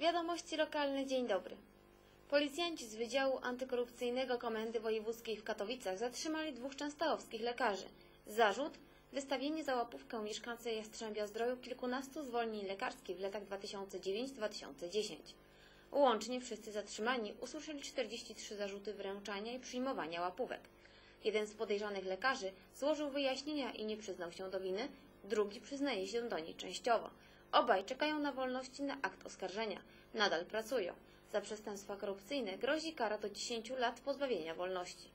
Wiadomości lokalne, dzień dobry. Policjanci z Wydziału Antykorupcyjnego Komendy Wojewódzkiej w Katowicach zatrzymali dwóch częstochowskich lekarzy. Zarzut wystawienie za łapówkę mieszkańcy Jastrzębia Zdroju kilkunastu zwolnień lekarskich w latach 2009-2010. Łącznie wszyscy zatrzymani usłyszeli 43 zarzuty wręczania i przyjmowania łapówek. Jeden z podejrzanych lekarzy złożył wyjaśnienia i nie przyznał się do winy, drugi przyznaje się do niej częściowo. Obaj czekają na wolności na akt oskarżenia. Nadal pracują. Za przestępstwa korupcyjne grozi kara do 10 lat pozbawienia wolności.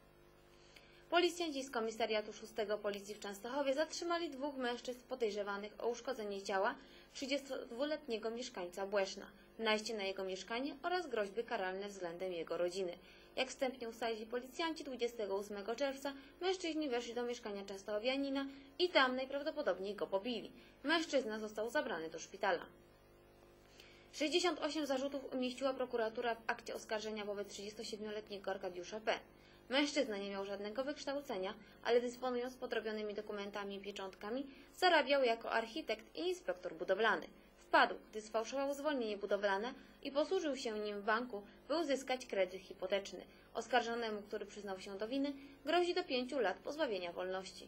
Policjanci z Komisariatu 6 Policji w Częstochowie zatrzymali dwóch mężczyzn podejrzewanych o uszkodzenie ciała 32-letniego mieszkańca Błeszna, najście na jego mieszkanie oraz groźby karalne względem jego rodziny. Jak wstępnie ustalili policjanci, 28 czerwca mężczyźni weszli do mieszkania częstochowianina i tam najprawdopodobniej go pobili. Mężczyzna został zabrany do szpitala. 68 zarzutów umieściła prokuratura w akcie oskarżenia wobec 37-letniego Arkadiusza P. Mężczyzna nie miał żadnego wykształcenia, ale dysponując podrobionymi dokumentami i pieczątkami, zarabiał jako architekt i inspektor budowlany. Wpadł, gdy sfałszował zwolnienie budowlane i posłużył się nim w banku, by uzyskać kredyt hipoteczny. Oskarżonemu, który przyznał się do winy, grozi do pięciu lat pozbawienia wolności.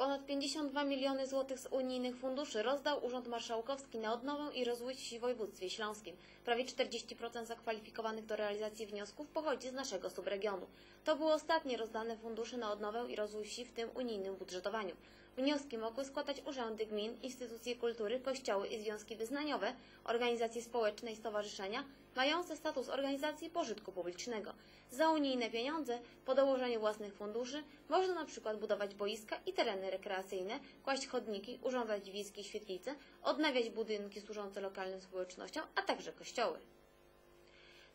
Ponad 52 miliony złotych z unijnych funduszy rozdał Urząd Marszałkowski na odnowę i rozwój wsi w województwie śląskim. Prawie 40% zakwalifikowanych do realizacji wniosków pochodzi z naszego subregionu. To były ostatnie rozdane fundusze na odnowę i rozwój wsi w tym unijnym budżetowaniu. Wnioski mogły składać urzędy gmin, instytucje kultury, kościoły i związki wyznaniowe, organizacje społeczne i stowarzyszenia mające status organizacji pożytku publicznego. Za unijne pieniądze, po dołożeniu własnych funduszy, można na przykład budować boiska i tereny rekreacyjne, kłaść chodniki, urządzać wiejskie świetlice, odnawiać budynki służące lokalnym społecznościom, a także kościoły.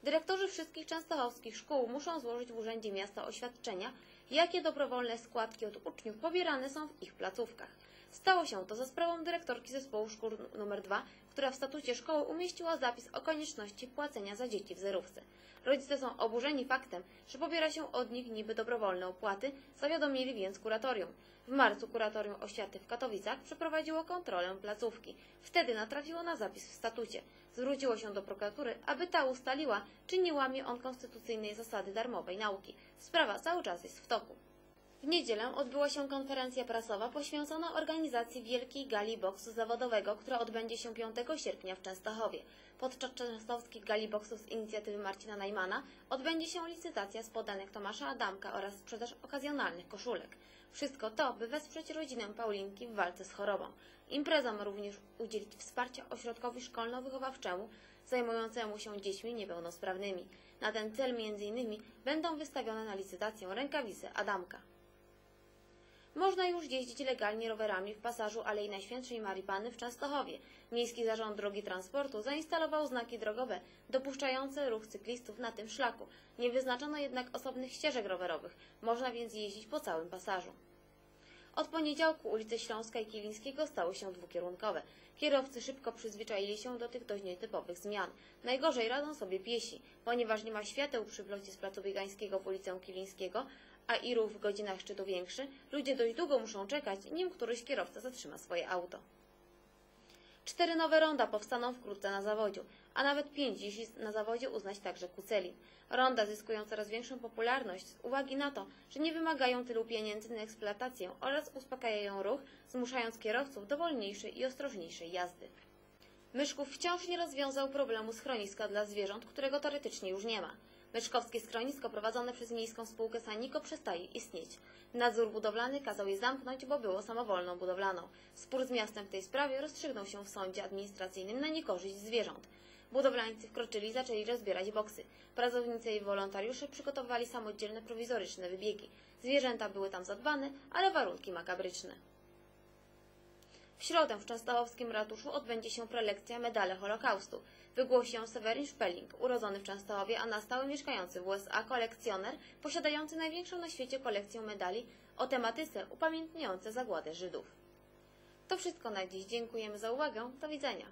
Dyrektorzy wszystkich częstochowskich szkół muszą złożyć w Urzędzie Miasta oświadczenia, jakie dobrowolne składki od uczniów pobierane są w ich placówkach. Stało się to za sprawą dyrektorki zespołu szkół nr 2, która w statucie szkoły umieściła zapis o konieczności płacenia za dzieci w zerówce. Rodzice są oburzeni faktem, że pobiera się od nich niby dobrowolne opłaty, zawiadomili więc kuratorium. W marcu kuratorium oświaty w Katowicach przeprowadziło kontrolę placówki. Wtedy natrafiło na zapis w statucie. Zwróciło się do prokuratury, aby ta ustaliła, czy nie łamie on konstytucyjnej zasady darmowej nauki. Sprawa cały czas jest w toku. W niedzielę odbyła się konferencja prasowa poświęcona organizacji Wielkiej Gali Boksu Zawodowego, która odbędzie się 5 sierpnia w Częstochowie. Podczas częstochowskich gali boksów z inicjatywy Marcina Najmana odbędzie się licytacja spodanek Tomasza Adamka oraz sprzedaż okazjonalnych koszulek. Wszystko to, by wesprzeć rodzinę Paulinki w walce z chorobą. Impreza ma również udzielić wsparcia ośrodkowi szkolno-wychowawczemu zajmującemu się dziećmi niepełnosprawnymi. Na ten cel m.in. będą wystawione na licytację rękawice Adamka. Można już jeździć legalnie rowerami w pasażu Alei Najświętszej Marii Panny w Częstochowie. Miejski Zarząd Drogi Transportu zainstalował znaki drogowe dopuszczające ruch cyklistów na tym szlaku. Nie wyznaczono jednak osobnych ścieżek rowerowych. Można więc jeździć po całym pasażu. Od poniedziałku ulice Śląska i Kilińskiego stały się dwukierunkowe. Kierowcy szybko przyzwyczaili się do tych dość nietypowych zmian. Najgorzej radzą sobie piesi, ponieważ nie ma świateł przy wlocie z placu Biegańskiego w ulicę Kilińskiego, a i ruch w godzinach szczytu większy, ludzie dość długo muszą czekać, nim któryś kierowca zatrzyma swoje auto. Cztery nowe ronda powstaną wkrótce na zawodziu, a nawet pięć, jeśli na zawodzie uznać także Kucelin. Ronda zyskują coraz większą popularność z uwagi na to, że nie wymagają tylu pieniędzy na eksploatację oraz uspokajają ruch, zmuszając kierowców do wolniejszej i ostrożniejszej jazdy. Myszków wciąż nie rozwiązał problemu schroniska dla zwierząt, którego teoretycznie już nie ma. Myczkowskie schronisko prowadzone przez Miejską Spółkę Saniko przestaje istnieć. Nadzór budowlany kazał je zamknąć, bo było samowolną budowlaną. Spór z miastem w tej sprawie rozstrzygnął się w sądzie administracyjnym na niekorzyść zwierząt. Budowlańcy wkroczyli i zaczęli rozbierać boksy. Pracownicy i wolontariusze przygotowali samodzielne prowizoryczne wybiegi. Zwierzęta były tam zadbane, ale warunki makabryczne. W środę w Częstochowskim ratuszu odbędzie się prelekcja Medale Holokaustu. Wygłosi ją Seweryn Szpeling, urodzony w Częstochowie, a na stałe mieszkający w USA kolekcjoner, posiadający największą na świecie kolekcję medali o tematyce upamiętniające zagładę Żydów. To wszystko na dziś. Dziękujemy za uwagę. Do widzenia.